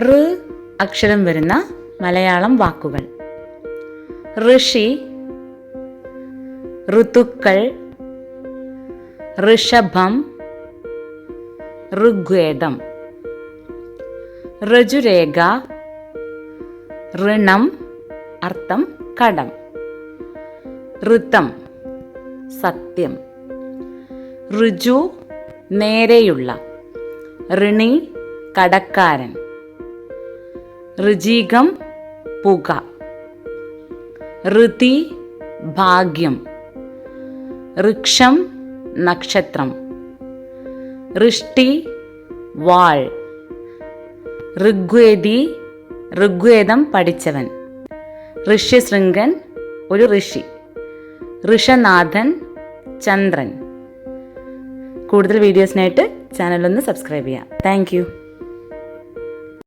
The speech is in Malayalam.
ഋ അക്ഷരം വരുന്ന മലയാളം വാക്കുകൾ. ഋഷി ഋതുക്കൾ ഋഷഭം ഋഗ്വേദം. ഋജുരേഖ ഋണം അർത്ഥം കടം. ഋതം സത്യം. ഋജു നേരെയുള്ള ഋണി കടക്കാരൻ. ഋജീകം പുക. ഋതി ഭാഗ്യം. ഋക്ഷം നക്ഷത്രം. ഋഷ്ടി വാൾ. ഋഗ്വേദി ഋഗ്വേദം പഠിച്ചവൻ. ഋഷ്യശൃംഗൻ ഒരു ഋഷി. ഋഷനാഥൻ ചന്ദ്രൻ. കൂടുതൽ വീഡിയോസിനായിട്ട് ചാനലൊന്ന് സബ്സ്ക്രൈബ് ചെയ്യാം. താങ്ക്